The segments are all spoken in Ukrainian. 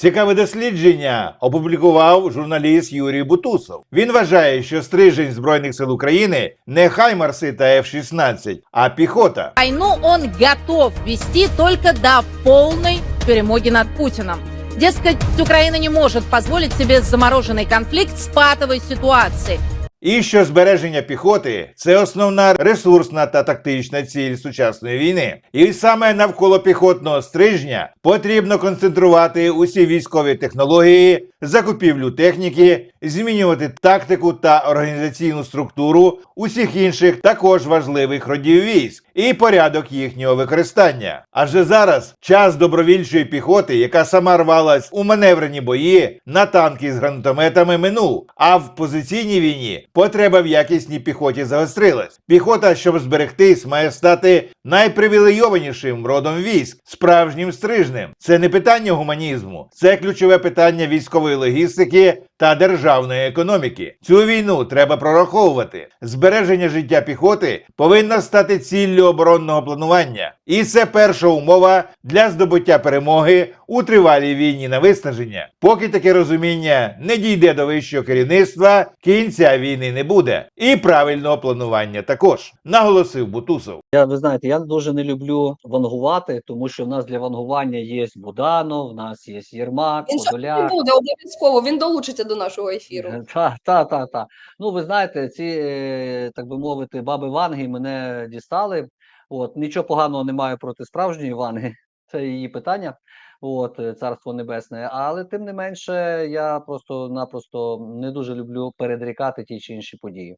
Цікаве дослідження опублікував журналіст Юрій Бутусов. Він вважає, що стрижень збройних сил України не хаймарси та F-16, а піхота. Айну он готов вести только до повної перемоги над Путіном. Дескать, Украина не может позволить себе замороженный конфликт с патовой ситуацией. І що збереження піхоти це основна ресурсна та тактична ціль сучасної війни. І саме навколо піхотного стрижня потрібно концентрувати усі військові технології, закупівлю техніки, змінювати тактику та організаційну структуру усіх інших також важливих родів військ і порядок їхнього використання. Адже зараз час добровільчої піхоти, яка сама рвалась у маневрені бої на танки з гранатометами, минув. А в позиційній війні потреба в якісній піхоті загострилась. Піхота, щоб зберегтись, має стати найпривілейованішим родом військ, справжнім стрижнем. Це не питання гуманізму, це ключове питання військової логістики та державної економіки. Цю війну треба прораховувати. Збереження життя піхоти повинна стати ціллю оборонного планування, і це перша умова для здобуття перемоги у тривалій війні на виснаження. Поки таке розуміння не дійде до вищого керівництва, кінця війни не буде, і правильного планування також, наголосив Бутусов. Я ви знаєте, я дуже не люблю вангувати, тому що в нас для вангування є Буданов, в нас є Єрмак, Він Подоляк. буде обов'язково. Він долучиться до нашого ефіру. Е, Та, та, та, та. Ну, ви знаєте, ці, е, так би мовити, баби Ванги мене дістали. От, нічого поганого не маю проти справжньої Ванги, це її питання. От, е, царство небесне. Але тим не менше, я просто-напросто не дуже люблю передрікати ті чи інші події.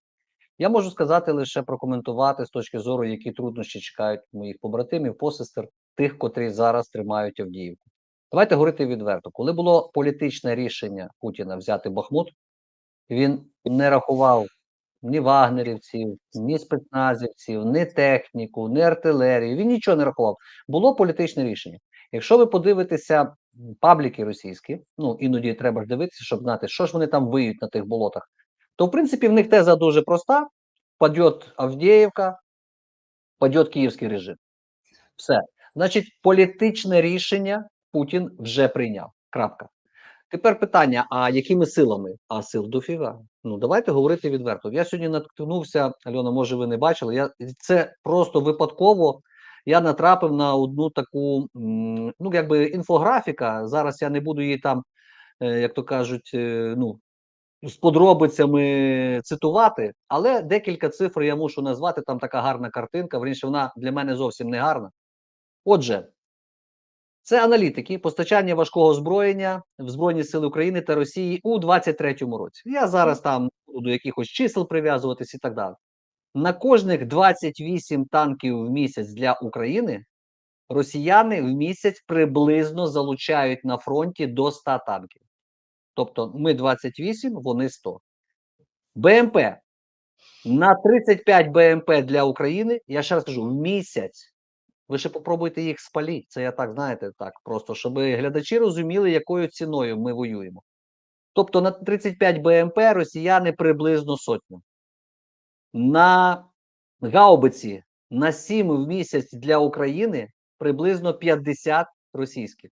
Я можу сказати лише прокоментувати з точки зору, які труднощі чекають моїх побратимів, посестер, тих, котрі зараз тримають Авдіївку. Давайте говорити відверто. Коли було політичне рішення Путіна взяти Бахмут, він не рахував ні вагнерівців, ні спецназівців, ні техніку, ні артилерію. Він нічого не рахував. Було політичне рішення. Якщо ви подивитеся пабліки російські, ну іноді треба ж дивитися, щоб знати, що ж вони там виють на тих болотах, то в принципі в них теза дуже проста: падет Авдіївка, падет київський режим. Все. Значить, політичне рішення Путін вже прийняв. Крапка. Тепер питання: а якими силами? А сил дофіга. Ну давайте говорити відверто. Я сьогодні наткнувся, Альона, може, ви не бачили. Я це просто випадково. Я натрапив на одну таку, ну якби інфографіка. Зараз я не буду її там, е, як то кажуть, е, ну з подробицями цитувати, але декілька цифр я мушу назвати. Там така гарна картинка. Вірніше, вона для мене зовсім не гарна. Отже, це аналітики постачання важкого озброєння в Збройні Сили України та Росії у 23-му році. Я зараз там буду якихось чисел прив'язуватись і так далі. На кожних 28 танків в місяць для України росіяни в місяць приблизно залучають на фронті до 100 танків. Тобто ми 28, вони 100. БМП. На 35 БМП для України, я ще раз кажу, в місяць. Ви ще попробуйте їх спаліть. Це я так, знаєте, так, просто, щоб глядачі розуміли, якою ціною ми воюємо. Тобто на 35 БМП росіяни приблизно сотню. На гаубиці на 7 в місяць для України приблизно 50 російських.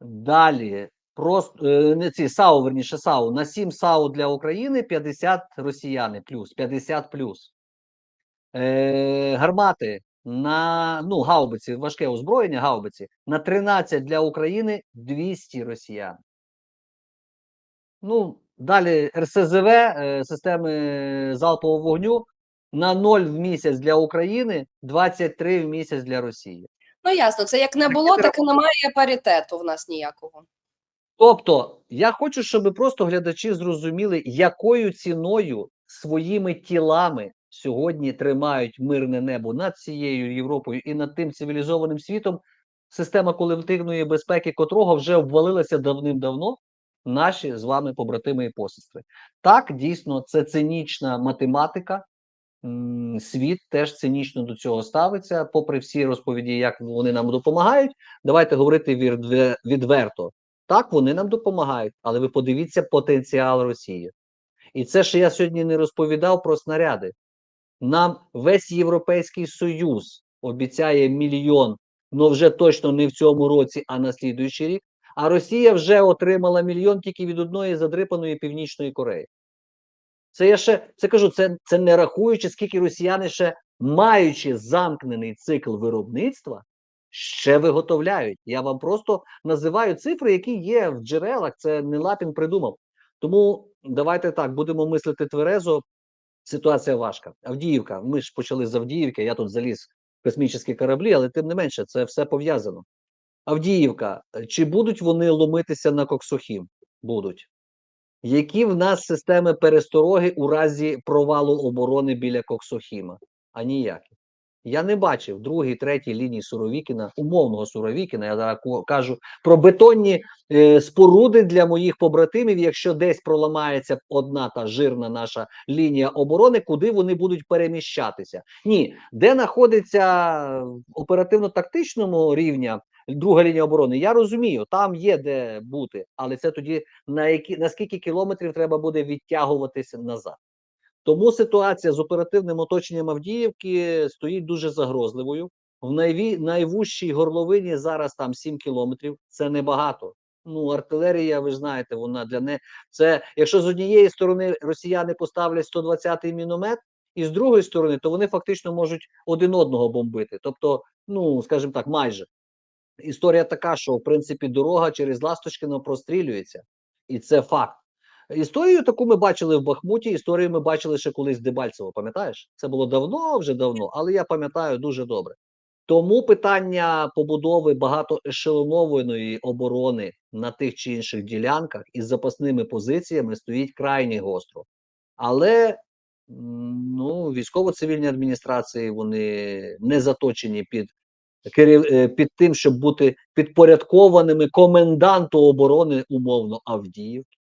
Далі просто е, не ці САУ, верніше САУ. На 7 САУ для України 50 росіяни плюс, 50 плюс. Е, гармати на ну, гаубиці, важке озброєння, гаубиці, на 13 для України 200 росіян. Ну, далі РСЗВ, е, системи залпового вогню, на 0 в місяць для України, 23 в місяць для Росії. Ну ясно, це як не було, так і немає паритету в нас ніякого. Тобто, я хочу, щоб просто глядачі зрозуміли, якою ціною своїми тілами сьогодні тримають мирне небо над цією Європою і над тим цивілізованим світом, система колективної безпеки котрого вже обвалилася давним-давно. Наші з вами побратими і посестри. Так, дійсно, це цинічна математика. Світ теж цинічно до цього ставиться, попри всі розповіді, як вони нам допомагають. Давайте говорити відверто. Так, вони нам допомагають, але ви подивіться потенціал Росії. І це ще я сьогодні не розповідав про снаряди. Нам весь Європейський Союз обіцяє мільйон, ну вже точно не в цьому році, а на слідуючий рік. А Росія вже отримала мільйон тільки від одної задрипаної Північної Кореї. Це я ще це кажу, це, це не рахуючи, скільки росіяни ще маючи замкнений цикл виробництва, ще виготовляють. Я вам просто називаю цифри, які є в джерелах. Це не Лапін придумав. Тому давайте так будемо мислити тверезо. Ситуація важка. Авдіївка. Ми ж почали з Авдіївки. Я тут заліз в космічні кораблі, але тим не менше, це все пов'язано. Авдіївка. Чи будуть вони ломитися на Коксохім? Будуть. Які в нас системи перестороги у разі провалу оборони біля Коксохіма? А ніякі. Я не бачив другій, третій лінії Суровікіна, умовного Суровікіна. Я зараз кажу про бетонні е, споруди для моїх побратимів. Якщо десь проламається одна та жирна наша лінія оборони, куди вони будуть переміщатися? Ні, де знаходиться оперативно-тактичному рівня друга лінія оборони, я розумію, там є де бути, але це тоді на які на скільки кілометрів треба буде відтягуватися назад. Тому ситуація з оперативним оточенням Авдіївки стоїть дуже загрозливою. В найві, найвужчій горловині зараз там 7 кілометрів. Це небагато. Ну, артилерія, ви знаєте, вона для не це. Якщо з однієї сторони росіяни поставлять 120-й міномет, і з другої сторони, то вони фактично можуть один одного бомбити. Тобто, ну скажімо так, майже історія така, що в принципі дорога через Ласточкино прострілюється, і це факт. Історію таку ми бачили в Бахмуті. Історію ми бачили ще колись Дебальцево. Пам'ятаєш? Це було давно, вже давно, але я пам'ятаю дуже добре. Тому питання побудови багатоешелонованої оборони на тих чи інших ділянках із запасними позиціями стоїть крайні гостро. Але ну, військово-цивільні адміністрації вони не заточені під е, під тим, щоб бути підпорядкованими коменданту оборони умовно Авдіївки.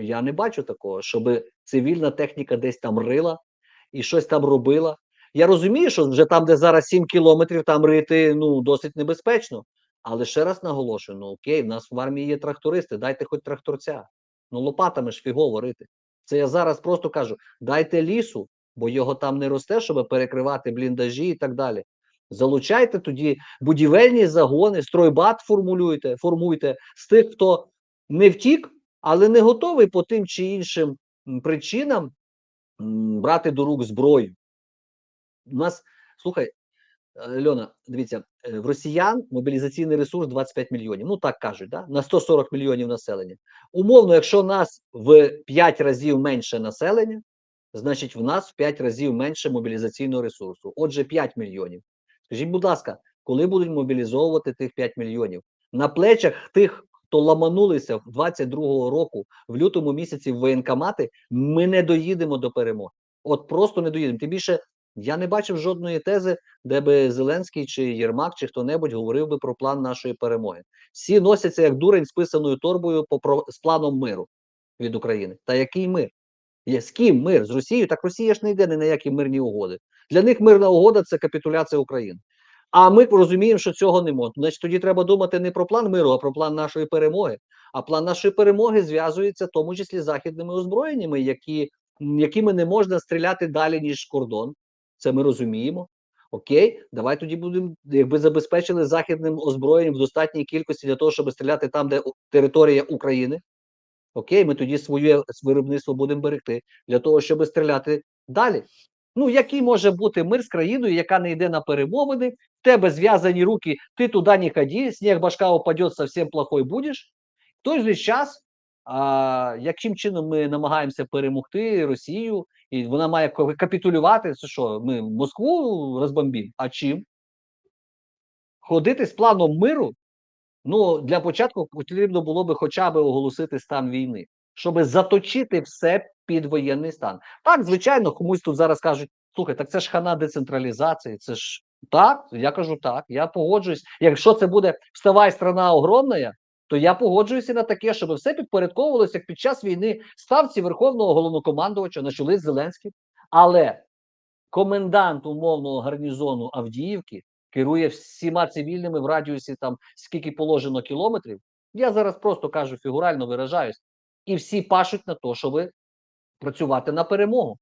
Я не бачу такого, щоб цивільна техніка десь там рила і щось там робила. Я розумію, що вже там, де зараз 7 кілометрів, там рити ну досить небезпечно. Але ще раз наголошую: ну окей, в нас в армії є трактористи, дайте хоч тракторця. Ну лопатами ж фігово рити. Це я зараз просто кажу: дайте лісу, бо його там не росте, щоб перекривати бліндажі і так далі. Залучайте тоді будівельні загони, стройбат формулюйте, формуйте з тих, хто не втік, але не готовий по тим чи іншим причинам брати до рук зброю. У нас, слухай, Льона, дивіться, е, в росіян мобілізаційний ресурс 25 мільйонів. Ну так кажуть, да? на 140 мільйонів населення. Умовно, якщо нас в 5 разів менше населення, значить в нас в 5 разів менше мобілізаційного ресурсу. Отже, 5 мільйонів. Скажіть, будь ласка, коли будуть мобілізовувати тих 5 мільйонів? На плечах тих, хто ламанулися в 22-го року в лютому місяці в воєнкомати, ми не доїдемо до перемоги. От просто не доїдемо. Тим більше я не бачив жодної тези, де би Зеленський чи Єрмак, чи хто-небудь говорив би про план нашої перемоги. Всі носяться як дурень з писаною торбою по з планом миру від України. Та який мир? З ким мир? З Росією? Так Росія ж не йде ні на які мирні угоди. Для них мирна угода це капітуляція України. А ми розуміємо, що цього не можна. Значить, тоді треба думати не про план миру, а про план нашої перемоги. А план нашої перемоги зв'язується в тому числі з західними озброєннями, які, якими не можна стріляти далі, ніж кордон. Це ми розуміємо. Окей, давай тоді будемо, якби забезпечили західним озброєнням в достатній кількості для того, щоб стріляти там, де територія України. Окей, ми тоді своє виробництво будемо берегти для того, щоб стріляти далі. Ну, який може бути мир з країною, яка не йде на перемовини, в тебе зв'язані руки, ти туди не ходи, сніг башка упаде, совсем плохой будеш. В той же час, а, яким чином ми намагаємося перемогти Росію, і вона має капітулювати, це що, ми Москву розбомбимо? А чим? Ходити з планом миру? Ну, для початку потрібно було би хоча б оголосити стан війни, щоб заточити все під воєнний стан. Так, звичайно, комусь тут зараз кажуть: слухай, так це ж хана децентралізації, це ж так. Я кажу так. Я погоджуюсь. Якщо це буде вставай, страна огромна, то я погоджуюся на таке, щоб все підпорядковувалося як під час війни ставці верховного головнокомандувача на чолі з Зеленським. Але комендант умовного гарнізону Авдіївки керує всіма цивільними в радіусі там скільки положено кілометрів. Я зараз просто кажу фігурально виражаюсь, і всі пашуть на те, щоб працювати на перемогу.